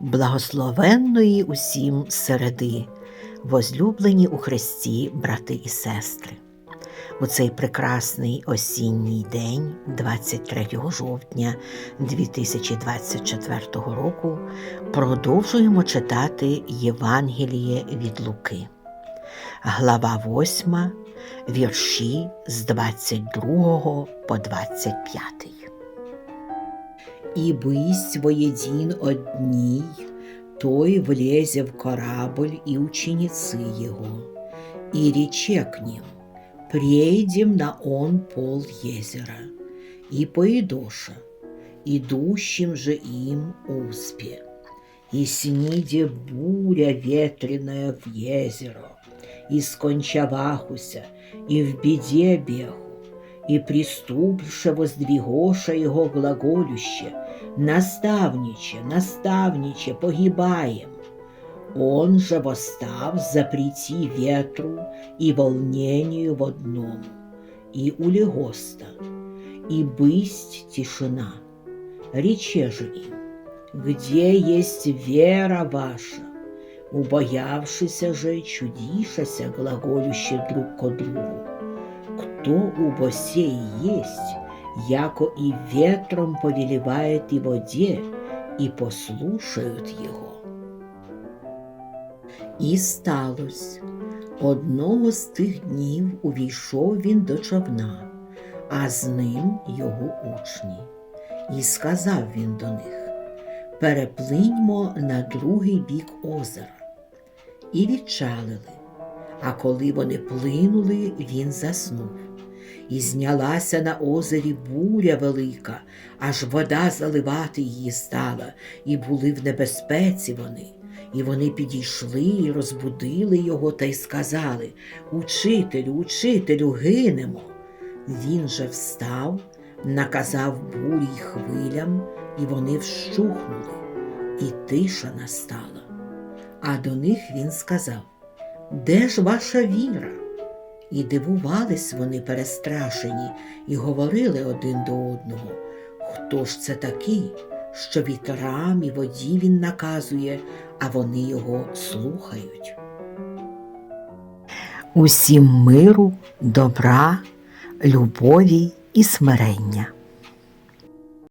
благословенної усім середи, возлюблені у Христі брати і сестри. У цей прекрасний осінній день, 23 жовтня 2024 року, продовжуємо читати Євангеліє від Луки. Глава 8, вірші з 22 по 25. И бысть воедин одній, той влезе в корабль и ученицы его, и рече к ним, «Прейдем на он пол езера, и поедоша, идущим же им успе, и сниде буря ветреная в езеро, и скончавахуся, и в беде беху, и приступше воздвигоша его глаголюще, наставниче, наставниче, погибаем. Он же восстав запрети ветру и волнению в одном, и улегоста, и бысть тишина. Рече же им, где есть вера ваша? Убоявшися же, чудишася, глаголюще друг ко другу. Кто убо сей есть, яко и ветром повелевает и воде, и послушают его. І сталося. Одного з тих днів увійшов він до човна, а з ним його учні. І сказав він до них: Переплиньмо на другий бік озера. І відчалили. А коли вони плинули, він заснув. І знялася на озері буря велика, аж вода заливати її стала, і були в небезпеці вони. І вони підійшли і розбудили його та й сказали Учителю, учителю, гинемо. Він же встав, наказав бурі й хвилям, і вони вщухнули, і тиша настала. А до них він сказав Де ж ваша віра? І дивувались вони перестрашені, і говорили один до одного, хто ж це такий, що вітрам і воді він наказує, а вони його слухають. Усім миру, добра, любові і смирення.